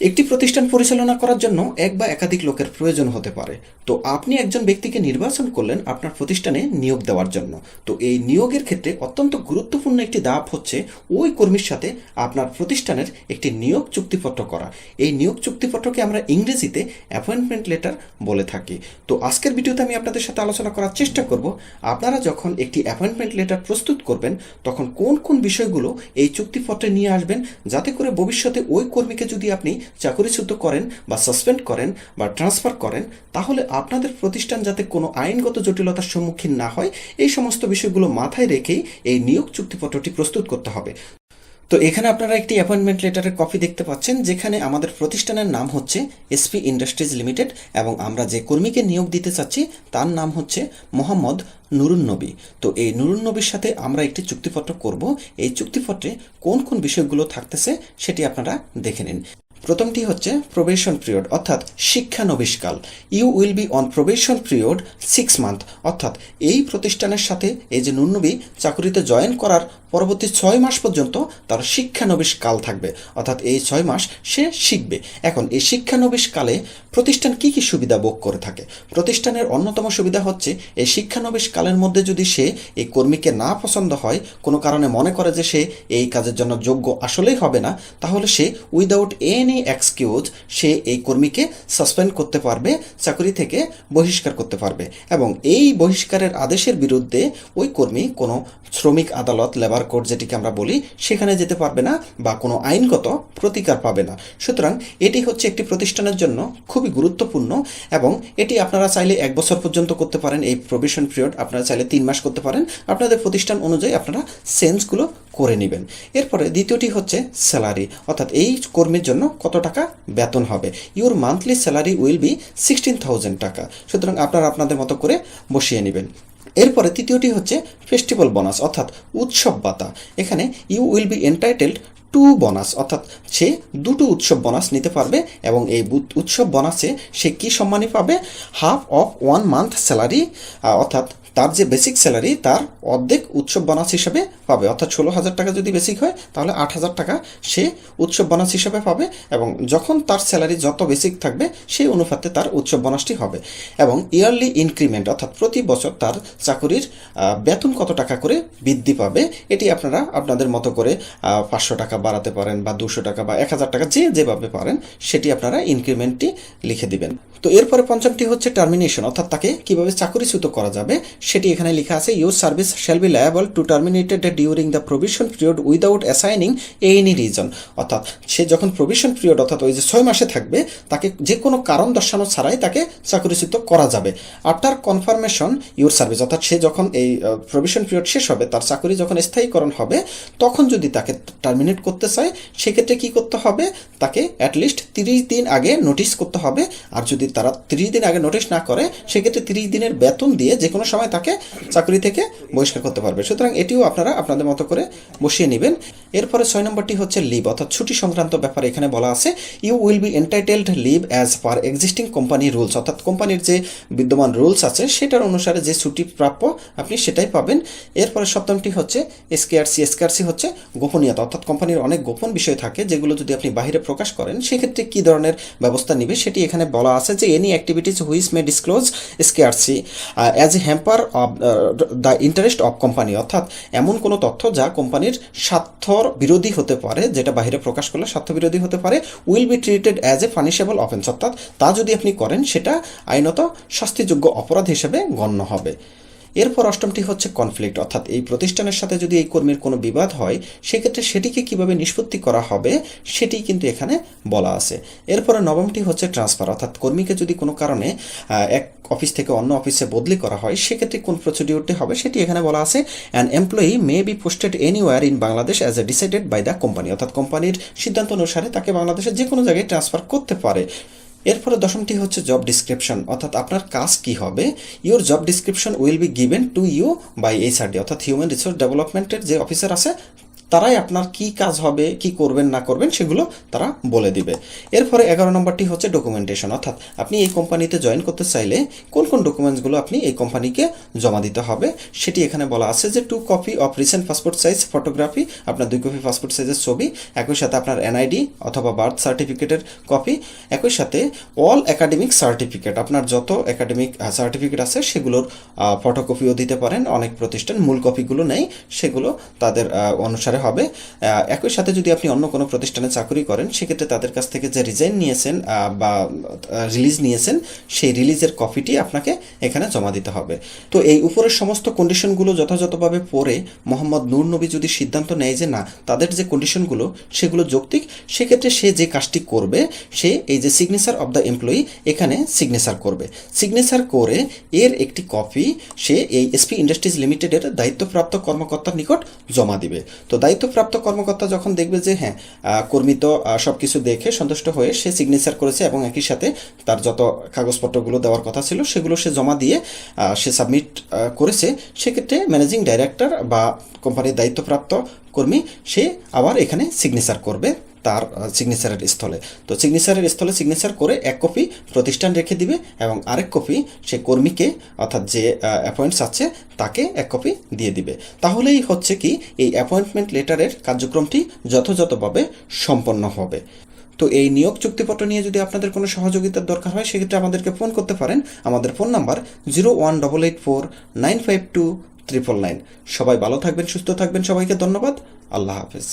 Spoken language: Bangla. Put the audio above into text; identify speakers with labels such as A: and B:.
A: একটি প্রতিষ্ঠান পরিচালনা করার জন্য এক বা একাধিক লোকের প্রয়োজন হতে পারে। তো আপনি একজন ব্যক্তিকে নির্বাচন করলেন আপনার প্রতিষ্ঠানে নিয়োগ দেওয়ার জন্য। তো এই নিয়োগের ক্ষেত্রে অত্যন্ত গুরুত্বপূর্ণ একটি ধাপ হচ্ছে ওই কর্মীর সাথে আপনার প্রতিষ্ঠানের একটি নিয়োগ চুক্তিপত্র করা। এই নিয়োগ চুক্তিপত্রকে আমরা ইংরেজিতে অ্যাপয়েন্টমেন্ট লেটার বলে থাকি। তো আজকের ভিডিওতে আমি আপনাদের সাথে আলোচনা করার চেষ্টা করব, আপনারা যখন একটি অ্যাপয়েন্টমেন্ট লেটার প্রস্তুত করবেন, তখন কোন কোন বিষয়গুলো এই চুক্তিপত্রে নিয়ে আসবেন, যাতে করে ভবিষ্যতে ওই কর্মীকে যদি আপনি চাকরিচ্যুত করেন বা সাসপেন্ড করেন বা ট্রান্সফার করেন, তাহলে আপনাদের প্রতিষ্ঠান যাতে কোনো আইনগত জটিলতার সম্মুখীন না হয়, এই সমস্ত বিষয়গুলো মাথায় রেখেই এই নিয়োগ চুক্তিপত্রটি প্রস্তুত করতে হবে। তো এখানে আপনারা একটি অ্যাপয়েন্টমেন্ট লেটারের কপি দেখতে পাচ্ছেন, যেখানে আমাদের প্রতিষ্ঠানের নাম হচ্ছে এসপি ইন্ডাস্ট্রিজ লিমিটেড এবং আমরা যে কর্মীকে নিয়োগ দিতে চাচ্ছি, তার নাম হচ্ছে মোহাম্মদ নুরুন নবী। তো এই নুরুন নবীর সাথে আমরা একটি চুক্তিপত্র করব। এই চুক্তিপত্রে কোন কোন বিষয়গুলো থাকতেছে, সেটি আপনারা দেখে নিন। প্রথমটি হচ্ছে প্রবেশন পিরিয়ড, অর্থাৎ শিক্ষানবিশকাল you will be on probation period six month, অর্থাৎ এই প্রতিষ্ঠানের সাথে এই যে নুন্নবি চাকুরিতে জয়েন করার পরবর্তী ছয় মাস পর্যন্ত তার শিক্ষানবিশ কাল থাকবে। অর্থাৎ এই ছয় মাস সে শিখবে। এখন এই শিক্ষানবিশ কালে প্রতিষ্ঠান কি কি সুবিধা ভোগ করে থাকে? প্রতিষ্ঠানের অন্যতম সুবিধা হচ্ছে, এই শিক্ষানবিশ কালের মধ্যে যদি সে এই কর্মীকে না পছন্দ হয়, কোনো কারণে মনে করে যে সে এই কাজের জন্য যোগ্য আসলেই হবে না, তাহলে সে উইদাউট এনি এক্সকিউজ সে এই কর্মীকে সাসপেন্ড করতে পারবে, চাকরি থেকে বহিষ্কার করতে পারবে। এবং এই বহিষ্কারের আদেশের বিরুদ্ধে ওই কর্মী কোনো শ্রমিক আদালত লেবার কোর্ট যেটিকে আমরা বলি, সেখানে যেতে পারবে না বা কোনো আইনগত প্রতিকার পাবে না। সুতরাং এটি হচ্ছে একটি প্রতিষ্ঠানের জন্য খুবই গুরুত্বপূর্ণ এবং এটি আপনারা চাইলে এক বছর পর্যন্ত করতে পারেন। এই প্রভিশন পিরিয়ড আপনারা চাইলে তিন মাস করতে পারেন। আপনাদের প্রতিষ্ঠান অনুযায়ী আপনারা সেন্সগুলো করে নেবেন। এরপরে দ্বিতীয়টি হচ্ছে স্যালারি। অর্থাৎ এই কর্মীর জন্য কত টাকা বেতন হবে? Your monthly salary will be sixteen thousand টাকা। সুতরাং আপনারা আপনাদের মতো করে বসিয়ে নেবেন। এরপরে তৃতীয়টি হচ্ছে ফেস্টিভ্যাল বোনাস অর্থাৎ উৎসব ভাতা। এখানে you will be entitled to bonus অর্থাৎ সে দুটো উৎসব বোনাস নিতে পারবে এবং এই উৎসব বোনাসে সে কী সম্মানই পাবে? Half of one month salary অর্থাৎ তার যে বেসিক স্যালারি তার অর্ধেক উৎসব বোনাস হিসাবে পাবে। অর্থাৎ ষোলো হাজার টাকা যদি বেসিক হয়, তাহলে আট হাজার টাকা সে উৎসব বোনাস হিসাবে পাবে এবং যখন তার স্যালারি যত বেসিক থাকবে, সেই অনুপাতে তার উৎসব বোনাসটি হবে। এবং ইয়ারলি ইনক্রিমেন্ট অর্থাৎ প্রতি বছর তার চাকুরির বেতন কত টাকা করে বৃদ্ধি পাবে, এটি আপনারা আপনাদের মতো করে পাঁচশো টাকা বাড়াতে পারেন বা দুশো টাকা বা এক হাজার টাকা যে যেভাবে পারেন, সেটি আপনারা ইনক্রিমেন্টটি লিখে দিবেন। তো এরপরে পঞ্চমটি হচ্ছে টার্মিনেশন অর্থাৎ তাকে কীভাবে চাকরিচ্যুত করা যাবে সেটি এখানে লেখা আছে your service shall be liable to terminated during the provision period without assigning any reason অর্থাৎ সে যখন প্রভিশন পিরিয়ড অর্থাৎ ওই যে ছয় মাসে থাকবে, তাকে যে কোনো কারণ দর্শানো ছাড়াই তাকে চাকরিচ্যুত করা যাবে। আফটার কনফার্মেশন ইউর সার্ভিস অর্থাৎ সে যখন এই প্রভিশন পিরিয়ড শেষ হবে, তার চাকরি যখন স্থায়ীকরণ হবে, তখন যদি তাকে টার্মিনেট করতে চায়, সেক্ষেত্রে কি করতে হবে? তাকে অ্যাটলিস্ট তিরিশ দিন আগে নোটিশ করতে হবে। আর যদি তারা তিরিশ দিন আগে নোটিশ না করে, সেক্ষেত্রে তিরিশ দিনের বেতন দিয়ে যে কোনো সময় তাকে চাকরি থেকে বহিষ্কার করতে পারবে। সুতরাং এটিও আপনারা আপনাদের মতো করে বসিয়ে নেবেন। এরপরে ছয় নম্বরটি হচ্ছে লিভ, অর্থাৎ ছুটি সংক্রান্ত ব্যাপারে এখানে বলা আছে। You will be entitled leave as per existing company rules অর্থাৎ কোম্পানির যে বিদ্যমান রুলস আছে, সেটার অনুসারে যে ছুটি প্রাপ্য আপনি সেটাই পাবেন। এরপরে সপ্তমটি হচ্ছে এসকেআরসি এসকেআরসি হচ্ছে গোপনীয়তা, অর্থাৎ কোম্পানির অনেক গোপন বিষয় থাকে যেগুলো যদি আপনি বাইরে প্রকাশ করেন, সেক্ষেত্রে কী ধরনের ব্যবস্থা নিবে সেটি এখানে বলা আছে যে any activities which may disclose SKRC as a hamper of the interest of company অর্থাৎ এমন কোনো তথ্য যা কোম্পানির স্বার্থর বিরোধী হতে পারে, যেটা বাইরে প্রকাশ করলে স্বার্থ বিরোধী হতে পারে will be treated as a punishable offence অর্থাৎ তা যদি আপনি করেন, সেটা আইনত শাস্তিযোগ্য অপরাধ হিসেবে গণ্য হবে। এরপর অষ্টমটি হচ্ছে কনফ্লিক্ট অর্থাৎ এই প্রতিষ্ঠানের সাথে যদি এই কর্মীর কোনো বিবাদ হয়, সেক্ষেত্রে সেটিকে কীভাবে নিষ্পত্তি করা হবে, সেটি কিন্তু এখানে বলা আছে। এরপরে নবমটি হচ্ছে ট্রান্সফার অর্থাৎ কর্মীকে যদি কোনো কারণে এক অফিস থেকে অন্য অফিসে বদলি করা হয়, সেক্ষেত্রে কোন প্রসিডিউরটি হবে সেটি এখানে বলা আছে। An employee may be posted anywhere in Bangladesh as a decided by the company অর্থাৎ কোম্পানির সিদ্ধান্ত অনুসারে তাকে বাংলাদেশের যে কোনো জায়গায় ট্রান্সফার করতে পারে। এরপরে দশমটি হচ্ছে জব ডিসক্রিপশন অর্থাৎ আপনার কাজ কি হবে? Your job description will be given to you by HRD অর্থাৎ হিউম্যান রিসোর্স ডেভেলপমেন্টের যে অফিসার আছে তারাই আপনার কি কাজ হবে, কি করবেন, না করবেন, সেগুলো তারা বলে দিবে। এরপরে এগারো নম্বরটি হচ্ছে ডকুমেন্টেশন অর্থাৎ আপনি এই কোম্পানিতে জয়েন করতে চাইলে কোন কোন ডকুমেন্টসগুলো আপনি এই কোম্পানিকে জমা দিতে হবে, সেটি এখানে বলা আছে যে two copy of recent passport size photography আপনার দুই কপি পাসপোর্ট সাইজের ছবি, একই সাথে আপনার এনআইডি অথবা বার্থ সার্টিফিকেটের কপি একই সাথে অল একাডেমিক সার্টিফিকেট আপনার যত একাডেমিক সার্টিফিকেট আছে সেগুলোর ফটোকপিও দিতে পারেন। অনেক প্রতিষ্ঠান মূল কপিগুলো নেই সেগুলো তাদের অনুসারে হবে। একই সাথে যদি আপনি অন্য কোনো প্রতিষ্ঠানে চাকরি করেন, সেক্ষেত্রে তাদের কাছ থেকে যে রিজাইন নিয়েছেন বা রিলিজ নিয়েছেন, সেই রিলিজের কপিটি আপনাকে এখানে জমা দিতে হবে। তো এই উপরের সমস্ত কন্ডিশনগুলো যথাযথভাবে পড়ে, মোহাম্মদ নূর নবী যদি সিদ্ধান্ত নেয় যে না, তাদের যে কন্ডিশনগুলো সেগুলো যৌক্তিক, সেক্ষেত্রে সে যে কাজটি করবে, সে এই যে সিগনেচার অব দ্য এমপ্লয়ি এখানে সিগনেচার করবে। সিগনেচার করে এর একটি কপি সে এই এসপি ইন্ডাস্ট্রিজ লিমিটেডের দায়িত্বপ্রাপ্ত কর্মকর্তার নিকট জমা দিবে। তো দায়িত্বপ্রাপ্ত কর্মকর্তা যখন দেখবে যে হ্যাঁ কর্মী তো সব কিছু দেখে সন্তুষ্ট হয়ে সে সিগনেচার করেছে এবং একই সাথে তার যত কাগজপত্রগুলো দেওয়ার কথা ছিল সেগুলো সে জমা দিয়ে সে সাবমিট করেছে, সেক্ষেত্রে ম্যানেজিং ডাইরেক্টর বা কোম্পানির দায়িত্বপ্রাপ্ত কর্মী সে আবার এখানে সিগনেচার করবে। তার সিগনেচারের স্থলে। তো সিগনেচারের স্থলে সিগনেচার করে এক কপি প্রতিষ্ঠান রেখে দিবে এবং আরেক কপি সে কর্মীকে, অর্থাৎ যে অ্যাপয়েন্টস আছে, তাকে এক কপি দিয়ে দিবে। তাহলেই হচ্ছে কি, এই অ্যাপয়েন্টমেন্ট লেটারের কার্যক্রমটি যথাযথভাবে সম্পন্ন হবে। তো এই নিয়োগ চুক্তিপত্র নিয়ে যদি আপনাদের কোনো সহযোগিতার দরকার হয়, সেক্ষেত্রে আমাদেরকে ফোন করতে পারেন। আমাদের phone number zero one double eight four nine five two triple nine সবাই ভালো থাকবেন, সুস্থ থাকবেন, সবাইকে ধন্যবাদ। আল্লাহ হাফেজ।